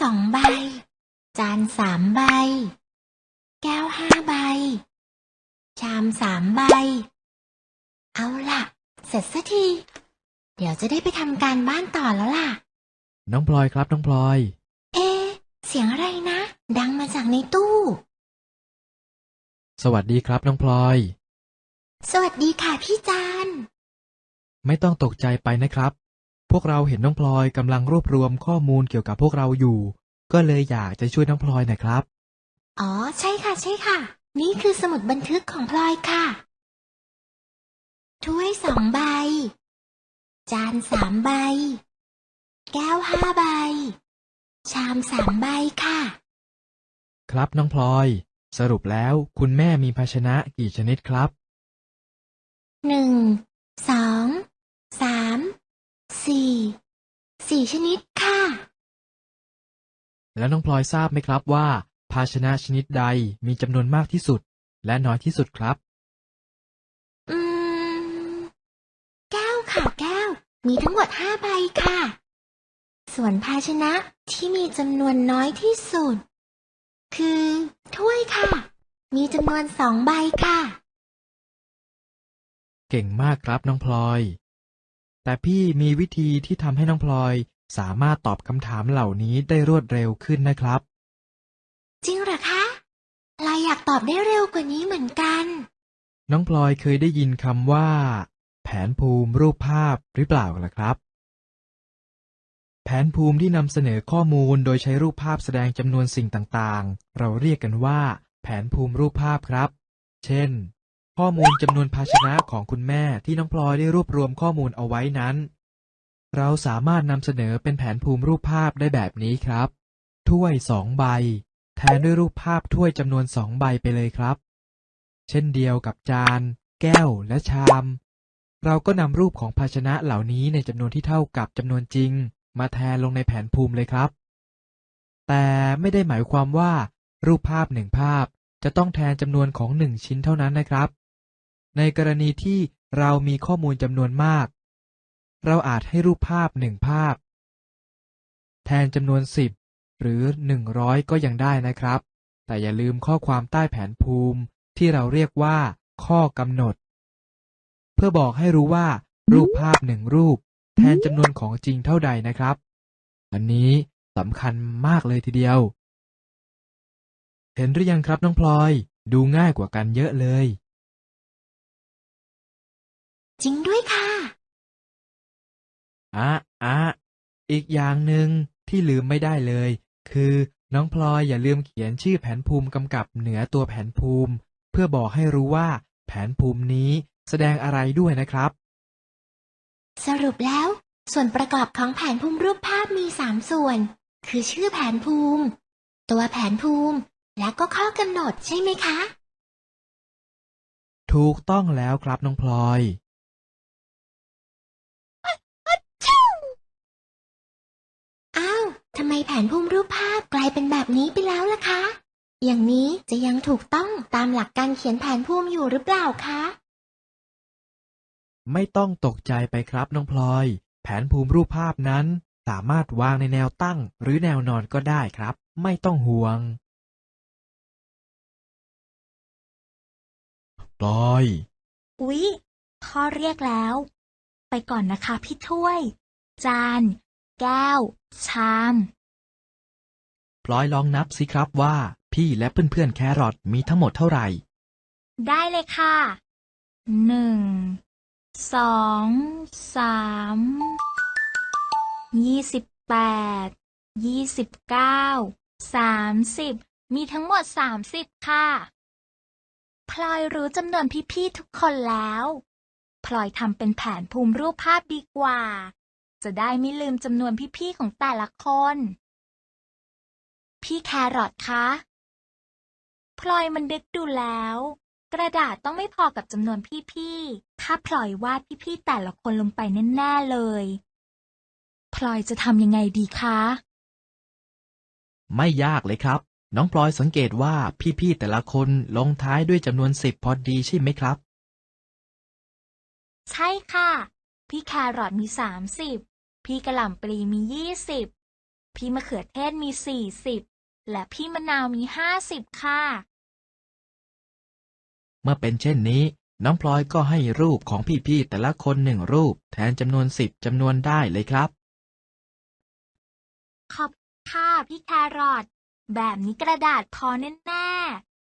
สองใบ จานสามใบ แก้วห้าใบ ชามสามใบ เอาล่ะ เสร็จสักที เดี๋ยวจะได้ไปทำการบ้านต่อแล้วล่ะ น้องพลอยครับน้องพลอย เอะเสียงอะไรนะ ดังมาจากในตู้ สวัสดีครับน้องพลอย สวัสดีค่ะพี่จาน ไม่ต้องตกใจไปนะครับ พวกเราเห็นน้องพลอยกำลังรวบรวมข้อมูลเกี่ยวกับพวกเราอยู่ ก็เลยอยากจะช่วยน้องพลอยนะครับ อ๋อ ใช่ค่ะ ใช่ค่ะ นี่คือสมุดบันทึกของพลอยค่ะ ถ้วยสองใบ จานสามใบ แก้วห้าใบ ชามสามใบค่ะ ครับน้องพลอย สรุปแล้วคุณแม่มีภาชนะกี่ชนิดครับหนึ่งสอง สาม สี่ สี่ชนิดค่ะ แล้วน้องพลอยทราบไหมครับว่า ภาชนะชนิดใดมีจำนวนมากที่สุด และน้อยที่สุดครับ อืม แก้วค่ะแก้ว มีทั้งหมดห้าใบค่ะ ส่วนภาชนะที่มีจำนวนน้อยที่สุด คือถ้วยค่ะ มีจำนวนสองใบค่ะ เก่งมากครับน้องพลอย แต่พี่มีวิธีที่ทำให้น้องพลอย สามารถตอบคำถามเหล่านี้ได้รวดเร็วขึ้นนะครับ จริงเหรอคะลายอยากตอบได้เร็วกว่านี้เหมือนกัน น้องพลอยเคยได้ยินคำว่า แผนภูมิรูปภาพหรือเปล่าล่ะครับ แผนภูมิที่นำเสนอข้อมูลโดยใช้รูปภาพแสดงจำนวนสิ่งต่างๆ เราเรียกกันว่า แผนภูมิรูปภาพครับ เช่น ข้อมูลจำนวนภาชนะของคุณแม่ที่น้องพลอยได้รวบรวมข้อมูลเอาไว้นั้น เราสามารถนำเสนอเป็นแผนภูมิรูปภาพได้แบบนี้ครับ ถ้วยสองใบ แทนด้วยรูปภาพถ้วยจำนวนสองใบไปเลยครับ เช่นเดียวกับจาน แก้ว และชาม เราก็นำรูปของภาชนะเหล่านี้ในจำนวนที่เท่ากับจำนวนจริง มาแทนลงในแผนภูมิเลยครับ แต่ไม่ได้หมายความว่า รูปภาพหนึ่งภาพจะต้องแทนจำนวนของหนึ่งชิ้นเท่านั้นนะครับ ในกรณีที่เรามีข้อมูลจำนวนมาก เราอาจให้รูปภาพหนึ่งภาพ แทนจำนวนสิบหรือหนึ่งร้อยก็ยังได้นะครับ แต่อย่าลืมข้อความใต้แผนภูมิที่เราเรียกว่า ข้อกำหนด เพื่อบอกให้รู้ว่า รูปภาพหนึ่งรูป แทนจำนวนของจริงเท่าใดนะครับ อันนี้สำคัญมากเลยทีเดียว เห็นหรือยังครับน้องพลอย ดูง่ายกว่ากันเยอะเลย จริงด้วยค่ะ อะอะอีกอย่างหนึ่งที่ลืมไม่ได้เลย คือน้องพลอยอย่าลืมเขียนชื่อแผนภูมิกำกับเหนือตัวแผนภูมิ เพื่อบอกให้รู้ว่า แผนภูมินี้แสดงอะไรด้วยนะครับ สรุปแล้ว ส่วนประกอบของแผนภูมิรูปภาพมีสามส่วน คือชื่อแผนภูมิ ตัวแผนภูมิ และก็ข้อกำหนดใช่ไหมคะ ถูกต้องแล้วครับน้องพลอย อ้าว ทำไมแผนภูมิรูปภาพกลายเป็นแบบนี้ไปแล้วล่ะคะ อย่างนี้จะยังถูกต้องตามหลักการเขียนแผนภูมิอยู่หรือเปล่าคะ ไม่ต้องตกใจไปครับน้องพลอย แผนภูมิรูปภาพนั้น สามารถวางในแนวตั้งหรือแนวนอนก็ได้ครับ ไม่ต้องห่วง พลอย อุ๊ยพ่อเรียกแล้ว ไปก่อนนะคะพี่ถ้วย จาน แก้ว ชามพลอยลองนับสิครับว่า พี่และเพื่อนๆแครอทมีทั้งหมดเท่าไหร่ ได้เลยค่ะ หนึ่ง สอง สาม ยี่สิบแปด ยี่สิบเก้า สามสิบ มีทั้งหมดสามสิบค่ะ พลอยรู้จำนวนพี่ๆทุกคนแล้ว พลอยทำเป็นแผนภูมิรูปภาพดีกว่า จะได้ไม่ลืมจำนวนพี่ๆของแต่ละคน พี่แครอทคะ พลอยมันดึกดูแล้ว กระดาษต้องไม่พอกับจำนวนพี่ๆ ถ้าพลอยวาดพี่ๆแต่ละคนลงไปแน่ๆเลย พลอยจะทำยังไงดีคะ ไม่ยากเลยครับ น้องพลอยสังเกตว่าพี่ๆแต่ละคนลงท้ายด้วยจำนวนสิบพอดีใช่ไหมครับ ใช่ค่ะ พี่แครอทมีสามสิบ พี่กระหล่ำปลีมียี่สิบ พี่มะเขือเทศมีสี่สิบ และพี่มะนาวมีห้าสิบค่ะ เมื่อเป็นเช่นนี้ น้องพลอยก็ให้รูปของพี่ๆแต่ละคนหนึ่งรูปแทนจำนวนสิบจำนวนได้เลยครับ ขอบคุณค่ะพี่แครอทแบบนี้กระดาษพอแน่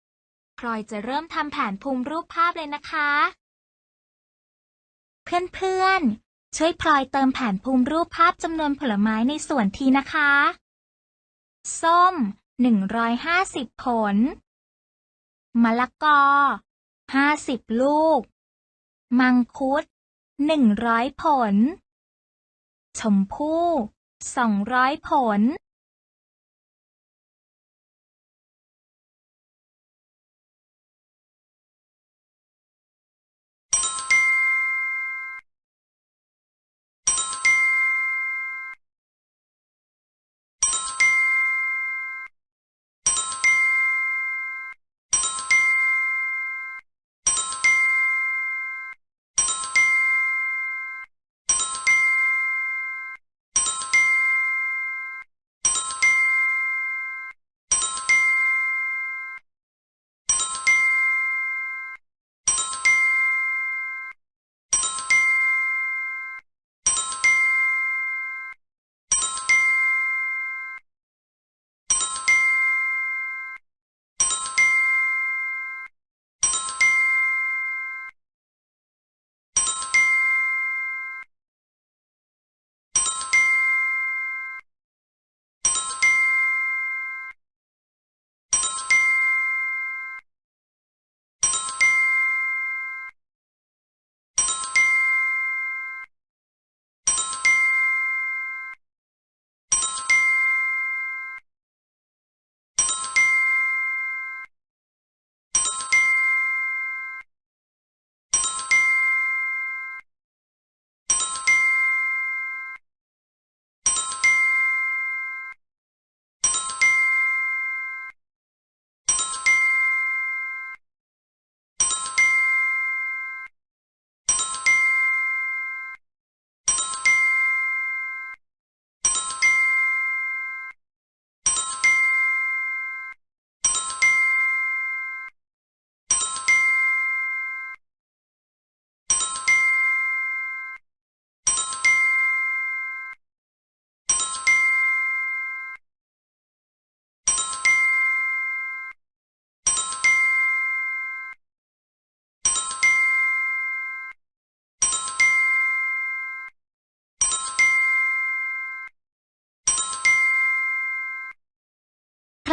ๆพลอยจะเริ่มทำแผนภูมิรูปภาพเลยนะคะ เพื่อนๆ ช่วยพลอยเติมแผนภูมิรูปภาพจำนวนผลไม้ในส่วนทีนะคะ ส้ม 150 ผล มะละกอ 50 ลูก มังคุด 100 ผล ชมพู่สองร้อยผล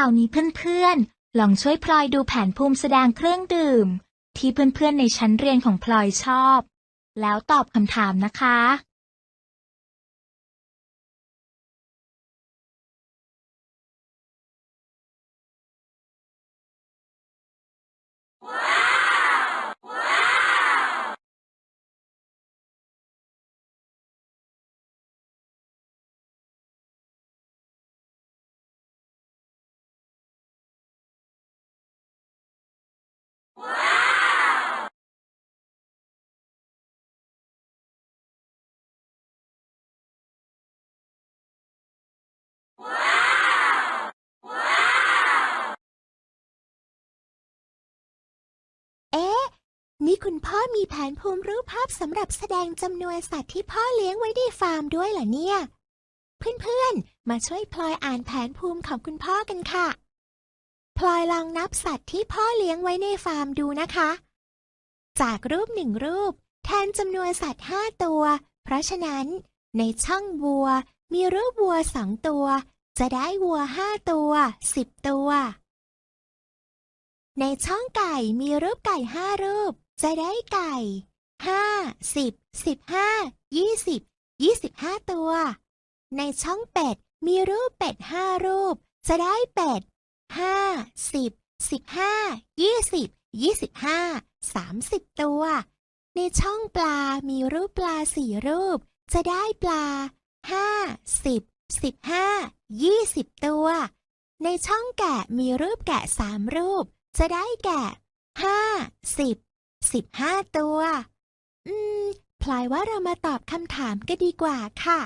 าวนี้เพื่อนๆ ลองช่วยพลอยดูแผนภูมิแสดงเครื่องดื่ม ที่เพื่อนๆในชั้นเรียนของพลอยชอบ แล้วตอบคำถามนะคะเอ๊ะ นี่คุณพ่อมีแผนภูมิรูปภาพสำหรับแสดงจำนวนสัตว์ที่พ่อเลี้ยงไว้ในฟาร์มด้วยเหรอเนี่ย เพื่อนๆ มาช่วยพลอยอ่านแผนภูมิของคุณพ่อกันค่ะ พลอยลองนับสัตว์ที่พ่อเลี้ยงไว้ในฟาร์มดูนะคะ จากรูปหนึ่งรูป แทนจำนวนสัตว์ห้าตัว เพราะฉะนั้น ในช่องวัว มีรูปวัวสองตัว จะได้วัวห้าตัวสิบตัว ในช่องไก่มีรูปไก่ห้ารูป จะได้ไก่ห้าสิบสิบห้ายี่สิบยี่สิบห้าตัว ในช่องเป็ดมีรูปเป็ดห้ารูป จะได้เป็ดห้าสิบสิบห้ายี่สิบยี่สิบห้าสามสิบตัว ในช่องปลามีรูปปลาสี่รูป จะได้ปลาห้าสิบสิบห้ายี่สิบตัว ในช่องแกะมีรูปแกะสามรูป จะได้แกะห้าสิบ สิบห้าตัว อืม พลายว่าเรามาตอบคำถามก็ดีกว่าค่ะ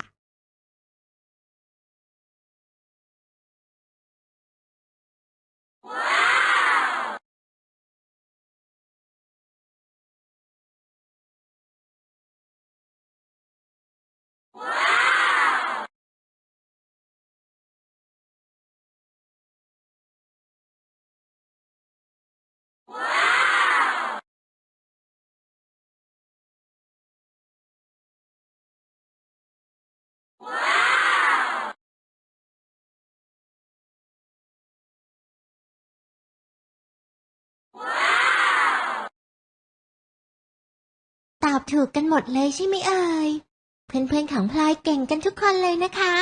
อบถูกกันหมดเลยใช่ไหมเอ่ย เพื่อนๆของพลอยเก่งกันทุกคนเลยนะคะ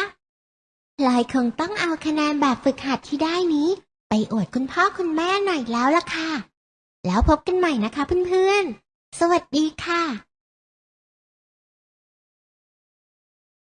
พลอยคงต้องเอาคะแนนแบบฝึกหัดที่ได้นี้ ไปอวดคุณพ่อคุณแม่หน่อยแล้วล่ะค่ะ แล้วพบกันใหม่นะคะเพื่อนๆ สวัสดีค่ะ